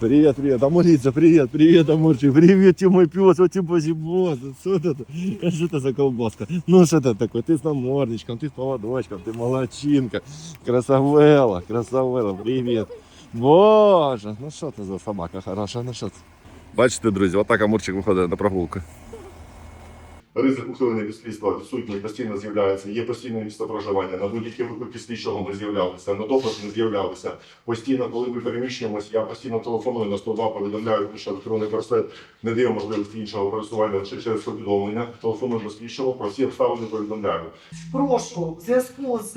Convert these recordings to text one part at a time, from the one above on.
Привет, привет, Амурица, привет, привет, Амурчик, привет, ты мой пес, вот ты бозибос, что это, А что это за колбаска? Ну что это такое, ты с намордничком, ты с поводочком, ты молочинка, красавела, красавела, привет. Боже, ну що це за собака хороша, ну що це? Бачите, друзі, отак Амурчик виходить на прогулку. Ризик ухилення від слідства відсутній постійно з'являється, є постійне місце проживання. На будь-які виклики слідчого ми з'являлися, на допит не з'являлися. Постійно, коли ми переміщуємося, я постійно телефоную на 102, повідомляю, що електронний браслет не дає можливості іншого користування чи через повідомлення. Телефоную до слідчого, про всі обставини повідомляю. Прошу в зв'язку з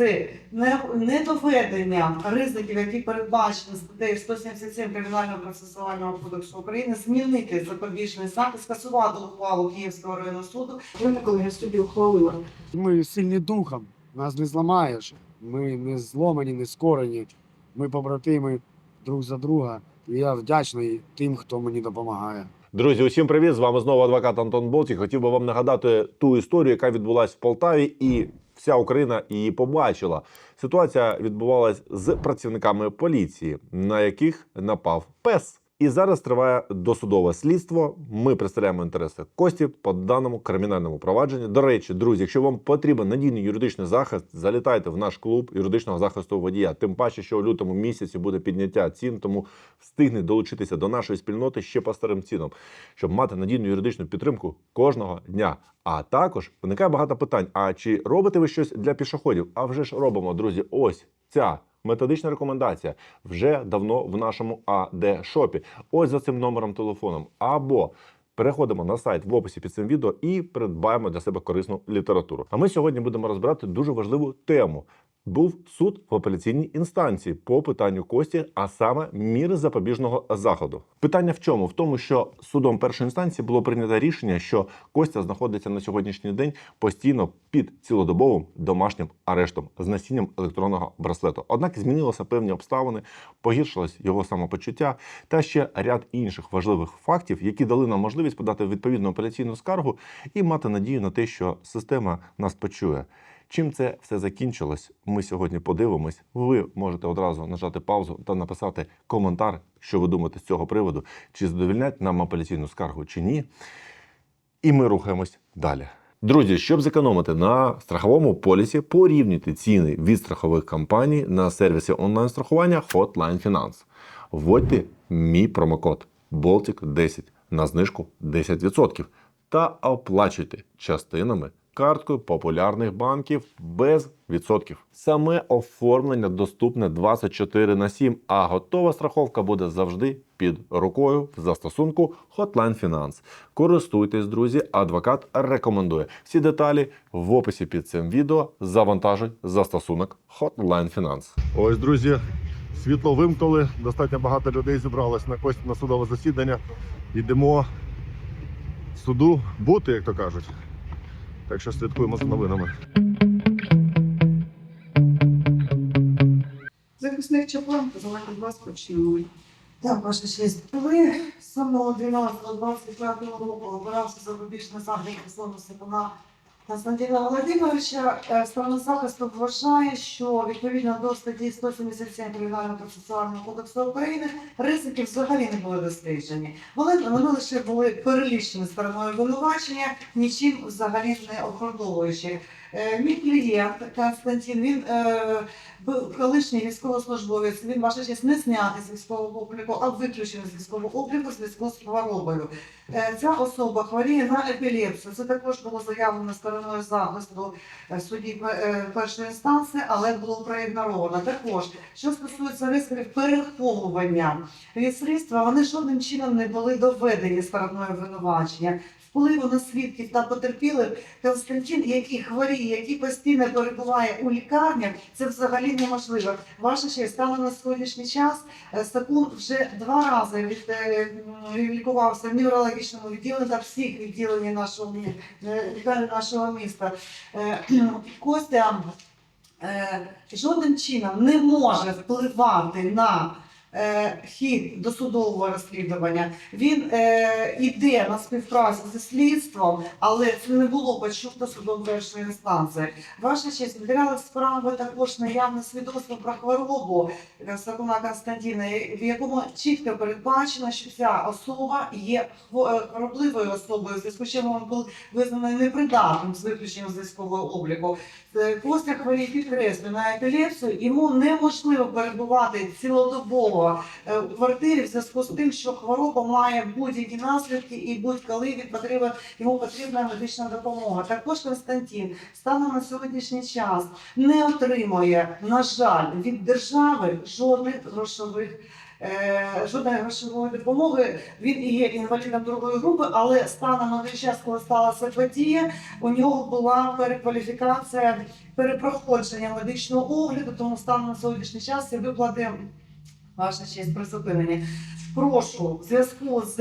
не- недоведенням ризиків, які передбачені статтею 177 Кримінального процесуального кодексу України, змінити запобіжний захід, скасувати ухвалу Київського районного суду. Виникли я собі ухвалила. Ми сильні духом, нас не зламаєш. Ми не зломані, не скорені. Ми побратими друг за друга. І я вдячний тим, хто мені допомагає. Друзі, усім привіт! З вами знову адвокат Антон Болтік. Хотів би вам нагадати ту історію, яка відбулася в Полтаві, і вся Україна її побачила. Ситуація відбувалась з працівниками поліції, на яких напав пес. І зараз триває досудове слідство. Ми представляємо інтереси Кості по даному кримінальному провадженню. До речі, друзі, якщо вам потрібен надійний юридичний захист, залітайте в наш клуб юридичного захисту водія. Тим паче, що у лютому місяці буде підняття цін, тому встигне долучитися до нашої спільноти ще по старим цінам, щоб мати надійну юридичну підтримку кожного дня. А також виникає багато питань: а чи робите ви щось для пішоходів? А вже ж робимо, друзі. Ось ця. Методична рекомендація вже давно в нашому АД шопі. Ось за цим номером телефоном. Або переходимо на сайт в описі під цим відео і придбаємо для себе корисну літературу. А ми сьогодні будемо розбирати дуже важливу тему. Був суд в апеляційній інстанції по питанню Кості, а саме міри запобіжного заходу. Питання в чому? В тому, що судом першої інстанції було прийнято рішення, що Костя знаходиться на сьогоднішній день постійно під цілодобовим домашнім арештом з насінням електронного браслету. Однак змінилися певні обставини, погіршилось його самопочуття та ще ряд інших важливих фактів, які дали нам можливість подати відповідну апеляційну скаргу і мати надію на те, що система нас почує. Чим це все закінчилось, ми сьогодні подивимось. Ви можете одразу нажати паузу та написати коментар, що ви думаєте з цього приводу, чи задовільнять нам апеляційну скаргу чи ні. І ми рухаємось далі. Друзі, щоб зекономити на страховому полісі, порівнюйте ціни від страхових компаній на сервісі онлайн-страхування Hotline Finance. Вводьте мій промокод Baltic 10 на знижку 10% та оплачуйте частинами карткою популярних банків без відсотків. Саме оформлення доступне 24 на 7, а готова страховка буде завжди під рукою в застосунку Hotline Finance. Користуйтесь, друзі, адвокат рекомендує. Всі деталі в описі під цим відео. Завантажуй застосунок Hotline Finance. Ось, друзі, світло вимкнули, достатньо багато людей зібралось на Кості на судове засідання. Йдемо суду бути, як то кажуть. Так що слідкуємо за новинами. Захисних Чаплан, давайте вас почнемо. Так, ваша честь. Ви з самого 12-25 року обирався запобіжний захід стосовно Степана Константина Володимировича. Е, Сторона захисту вважає, що відповідно до статті 177 Кримінального процесуального кодексу України ризики взагалі не були досліджені. Вони, вони лише були перелічені стороною винувачення, нічим взагалі не обґрунтовуючи. Е, Мій клієнт Константин, він е, був колишній військовослужбовець, він ваша честь не знятий з військового обліку, а виключений з військового обліку з з хворобою. Е, Ця особа хворіє на епілепсію. Це також було заявлено стороною захисту е, в суді е, першої інстанції, але було проігноровано. Також, що стосується ризиків переховування від слідства, вони жодним чином не були доведені стороною винувачення. Впливу на свідків та потерпілих Константин, який хворіє, який постійно перебуває у лікарнях, це взагалі неможливо. Ваша честь, станом на сьогоднішній час е, Сакун вже два рази від, е, лікувався в неврологічному відділенні та всіх відділеннях нашого е, лікарні нашого міста. Костя жодним чином не може впливати на хід досудового розслідування. Він е, іде на співпрацю зі слідством, але це не було почуто судом першої інстанції. Ваша честь, в справи також наявне свідоцтво про хворобу е, Сакуна Константина, в якому чітко передбачено, що ця особа є е, хворобливою особою, в зв'язку з чим він був визнаний непридатним з виключенням з військового обліку. Е, Костя хворіє підкреслює на епілепсію, йому неможливо перебувати цілодобово е, у квартирі в зв'язку з тим, що хвороба має будь-які наслідки і будь-коли він потрібен, йому потрібна медична допомога. Також Константин станом на сьогоднішній час не отримує, на жаль, від держави жодних грошових. е, Жодної грошової допомоги він і є інвалідом другої групи, але станом на той час, коли сталася подія, у нього була перекваліфікація перепроходження медичного огляду, тому станом на сьогоднішній час ці виплати ваша честь призупинення. Прошу в зв'язку з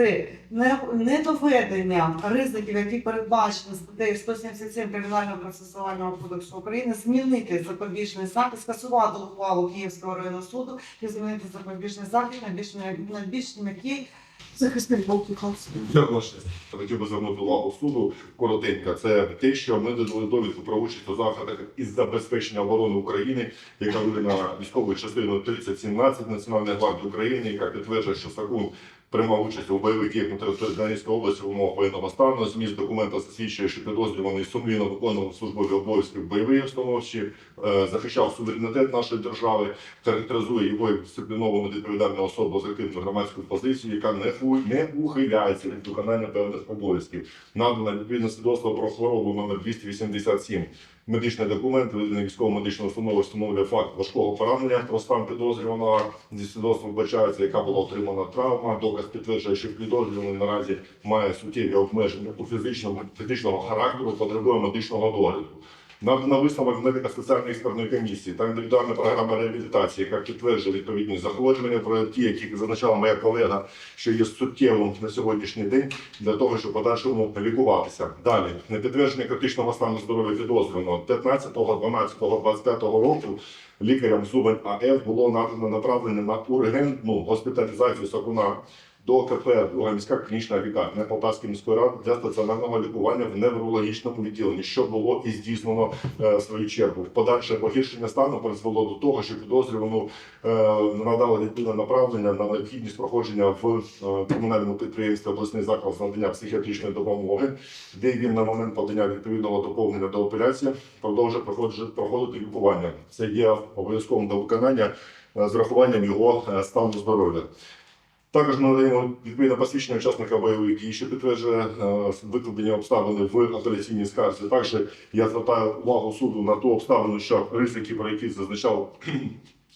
не- недоведенням ризиків, які передбачені статтею 177 Кримінального процесуального кодексу України, змінити запобіжний захід, скасувати ухвалу Київського районного суду і змінити запобіжний захід на більш м'який Я власне хотів би звернути увагу суду коротенько. Це те, що ми додали довідку про участь у заходах із забезпечення оборони України, яка видана військовою частиною 3017 Національної гвардії України, яка підтверджує, що Сакун приймав участь у бойових діях на території Донецької області в умовах воєнного стану. Зміст документа засвідчує, що підозрюваний сумлінно виконував службові обов'язки в бойовій обстановці, е, захищав суверенітет нашої держави, характеризує його як дисципліновану відповідальну особу з активною громадською позицією, яка не, не ухиляється від виконання певних обов'язків. Надано відповідне свідоцтво про хворобу номер 287. Медичний документ, виданий військово-медичного установи, встановлює факт важкого поранення про стан підозрюваного. Зі свідоцтвом вбачається, яка була отримана травма. Доказ підтверджує, що підозрюваний наразі має суттєві обмеження у фізичному фізичного характеру, потребує медичного догляду. Надано висновок медико спеціальної експертної комісії та індивідуальна програма реабілітації, яка підтверджує відповідні захворювання, про ті, які зазначала моя колега, що є суттєвим на сьогоднішній день для того, щоб подальшому лікуватися. Далі на підтвердження критичного стану здоров'я підозрюваного 15, 12, 25 року лікарям Зубань АФ було надано направлення на ургентну госпіталізацію Сакуна до КП міська клінічна лікарня Полтавської міської ради для стаціонарного лікування в неврологічному відділенні, що було і здійснено е, свою чергу. Подальше погіршення стану призвело до того, що підозрювану е, надали відповідне направлення на необхідність проходження в е, комунальному підприємстві обласний заклад з надання психіатричної допомоги, де він на момент подання відповідного доповнення до операції продовжує проходити, проходити лікування. Це є обов'язковим до виконання е, з рахуванням його е, стану здоров'я. Також надаємо відповідне посвідчення учасника бойових дій, що підтверджує е, викладені обставини в апеляційній скарзі. Також я звертаю увагу суду на ту обставину, що ризики, про які зазначав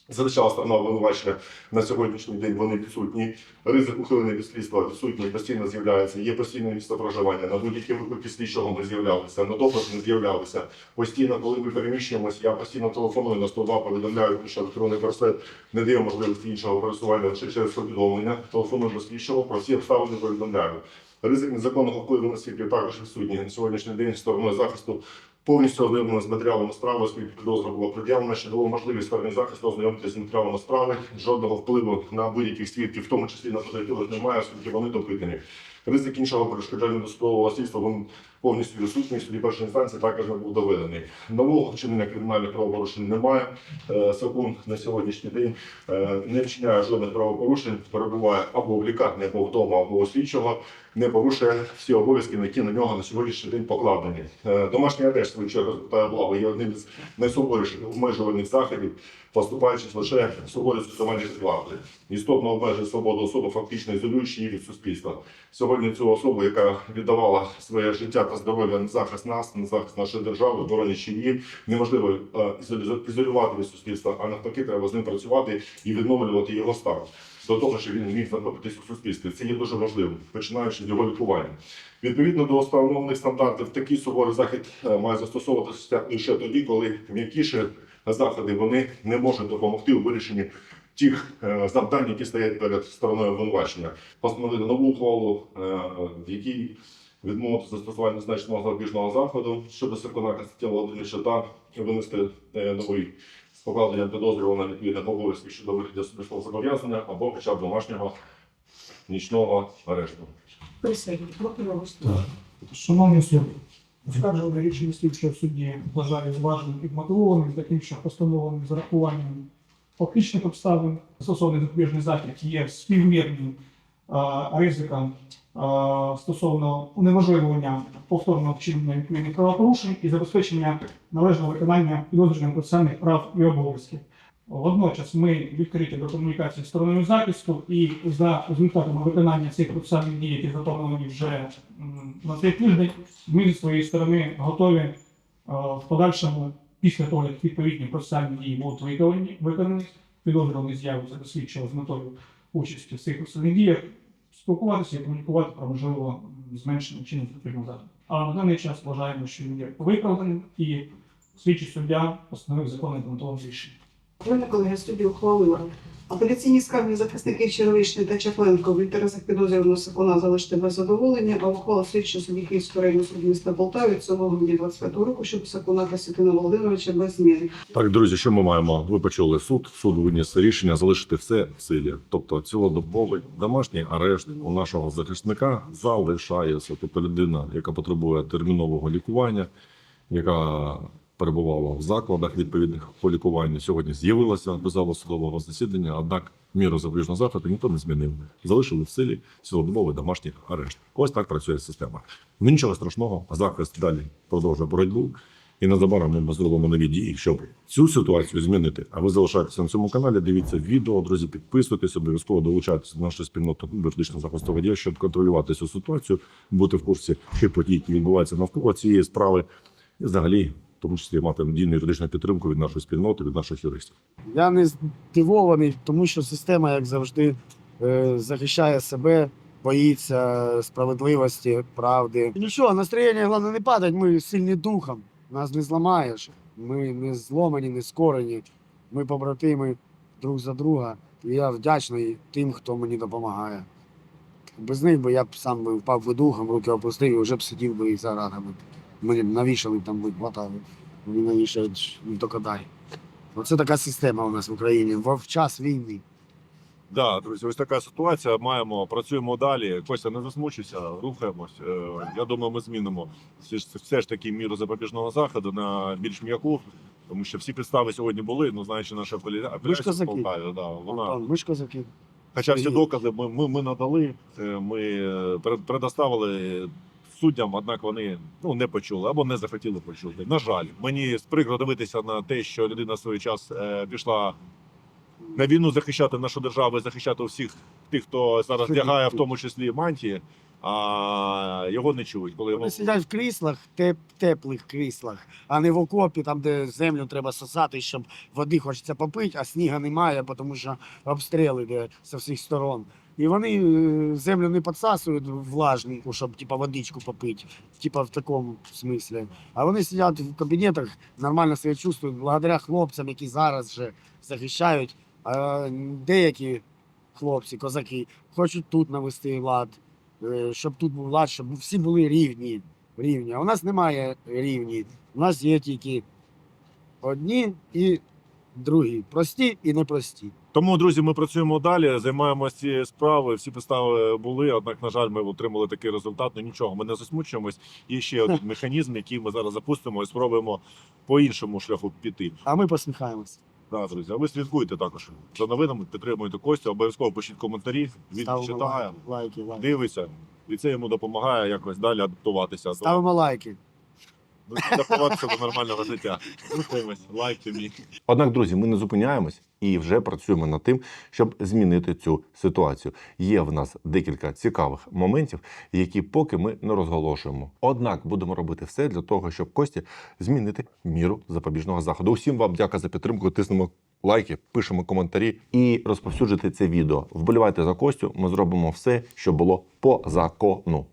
зазначала сторона обвинувачення на сьогоднішній день, вони відсутні. Ризик ухилення від слідства відсутній, постійно з'являється. Є постійне місце проживання. На будь-які виклики слідчого ми з'являлися, на допит не з'являлися. Постійно, коли ми переміщуємося, я постійно телефоную на 102, повідомляю, що електронний браслет не дає можливості іншого пересування лише через повідомлення. Телефоную до слідчого, про всі обставини повідомляю. Ризик незаконного впливу на свідків також відсутній. На сьогоднішній день стороною захисту повністю ознайомлено з матеріалами справи, оскільки підозра була пред'явлена, що дало можливість сторони захисту ознайомитися з матеріалами справи. Жодного впливу на будь-яких свідків, в тому числі на потерпілих, немає, оскільки вони допитані. Ризик іншого перешкоджання досудового слідства він повністю відсутній. Суді першої інстанції також не був доведений. Нового вчинення кримінальних правопорушень немає. Е, Сакун на сьогоднішній день е, не вчиняє жодних правопорушень, перебуває або в лікарні, або вдома, або у слідчого, не порушує всі обов'язки, які на нього на сьогоднішній день покладені. Е, Домашній арешт, свою чергу, є одним із найсуворіших обмежувальних заходів, поступаючись лише суворі застосування влади. Істотно обмежує свободу особи, фактично ізолюючи її від суспільства. Сьогодні цю особу, яка віддавала своє життя та здоров'я на захист нас, на захист нашої держави, боронячи її, неможливо е, ізолювати від суспільства, а навпаки, треба з ним працювати і відновлювати його стан до того, що він міг знаходитись у суспільстві. Це є дуже важливим, починаючи з його лікування. Відповідно до встановлених стандартів, такий суворий захід е, має застосовуватися лише тоді, коли м'якіші заходи вони не можуть допомогти у вирішенні тих е, завдань, які стоять перед стороною обвинувачення. Постановити нову ухвалу, е, в якій відмовити застосування значного запобіжного заходу щодо Константина Володимировича та винести е, новий покладення підозрюваного відповідних обов'язків щодо вигляду службового зобов'язання або хоча б домашнього нічного арешту. Присядьте, прокурор. Шановний суд, оскаржуване рішення слідчого судді вважаю зваженим і вмотивованим, що постановленим з урахуванням фактичних обставин стосовно запобіжний захід є співмірним ризиком стосовно унеможливлення повторного вчинення відповідних правопорушень і забезпечення належного виконання підозрюваних процесуальних прав і обов'язків. Водночас ми відкриті до комунікації з стороною захисту і за результатами виконання цих процесуальних дій, які заплановані вже на цей тиждень, ми зі своєї сторони готові е, в подальшому, після того, як відповідні процесуальні дії будуть виконані, виконані підозрюваний з'явиться до слідчого з метою участі в цих процесуальних діях, спілкуватися і комунікувати про можливо зменшення запобіжного заходу. А на даний час вважаємо, що він є виправданим і слідчий суддя постановив законне рішення. Шановні колеги, судді ухвалила. Апеляційні скарги захисників Черевичний та Чапленко в інтересах підозрюваного Сакуна залишити без задоволення, а ухвала слідчого судді Київського районного суду міста Полтави від 7 грудня 25 року щодо Сакуна Костянтина Володимировича без зміни. Так, друзі, що ми маємо? Ви почули суд. Суд виніс рішення залишити все в силі. Тобто цілодобовий домашній арешт у нашого захисника залишається. Тобто людина, яка потребує термінового лікування, яка перебувала в закладах відповідних по лікуванню, сьогодні з'явилася до залу судового засідання. Однак міру запобіжного заходу ніхто не змінив. Залишили в силі цілодобовий домашній арешт. Ось так працює система. Ну нічого страшного, захист далі продовжує боротьбу. І незабаром ми зробимо нові дії, щоб цю ситуацію змінити. А ви залишайтеся на цьому каналі, дивіться відео, друзі, підписуйтесь, обов'язково долучайтеся до нашої спільноти юридичного захисту водія, щоб контролювати цю ситуацію, бути в курсі тих подій, які відбуваються навколо цієї справи, і взагалі, в тому числі мати надійну юридичну підтримку від нашої спільноти, від наших юристів. Я не здивований, тому що система, як завжди, е, захищає себе, боїться справедливості, правди. Нічого, настроєння головне не падать, ми сильні духом. Нас не зламаєш. Ми не зломані, не скорені. Ми побратими друг за друга. І я вдячний тим, хто мені допомагає. Без них би я б сам би впав би духом, руки опустив і вже б сидів би і зарадами. Мені б навішали там би хватали. Мені навішають не тільки. Оце така система у нас в Україні в час війни. Да, друзі, ось така ситуація. Маємо, працюємо далі. Костя, не засмучуйся, рухаємось. Е, Я думаю, ми змінимо все ж, таки міру запобіжного заходу на більш м'яку, тому що всі підстави сьогодні були, ну знаючи нашу апеля- апеляцію в. Полтаві, да, вона ми ж козаки. Хоча всі докази ми, ми, ми надали, е, ми е, предоставили суддям, однак вони ну, не почули або не захотіли почути. На жаль, мені прикро дивитися на те, що людина в свій час е, пішла на війну захищати нашу державу, і захищати всіх тих, хто зараз вдягає, в тому числі мантії, а його не чують. Коли його Вони сидять в кріслах, теп, теплих кріслах, а не в окопі, там, де землю треба сосати, щоб води хочеться попити, а сніга немає, тому що обстріли йде з всіх сторон. І вони е, землю не підсасують влажненьку, щоб типа, водичку попити, типа в такому смислі. А вони сидять в кабінетах, нормально себе чувствують, благодаря хлопцям, які зараз вже захищають. А деякі хлопці, козаки, хочуть тут навести лад, е, щоб тут був лад, щоб всі були рівні. рівні. А у нас немає рівні. У нас є тільки одні і другі. Прості і непрості. Тому, друзі, ми працюємо далі, займаємося цією справою. Всі підстави були. Однак, на жаль, ми отримали такий результат. Ну нічого, ми не засмучуємось. Є ще один механізм, який ми зараз запустимо і спробуємо по іншому шляху піти. А ми посміхаємось. Да, друзі, а ви слідкуйте також за новинами, підтримуйте Костю, обов'язково пишіть коментарі. Він Ставимо читає, лайки, лайки, дивиться, і це йому допомагає якось далі адаптуватися. Ставимо лайки. Адаптуватися до нормального життя. Рухаємось, лайк тобі. Однак, друзі, ми не зупиняємось і вже працюємо над тим, щоб змінити цю ситуацію. Є в нас декілька цікавих моментів, які поки ми не розголошуємо. Однак будемо робити все для того, щоб Кості змінити міру запобіжного заходу. Усім вам дяка за підтримку. Тиснемо лайки, пишемо коментарі і розповсюджуйте це відео. Вболівайте за Костю. Ми зробимо все, що було по закону.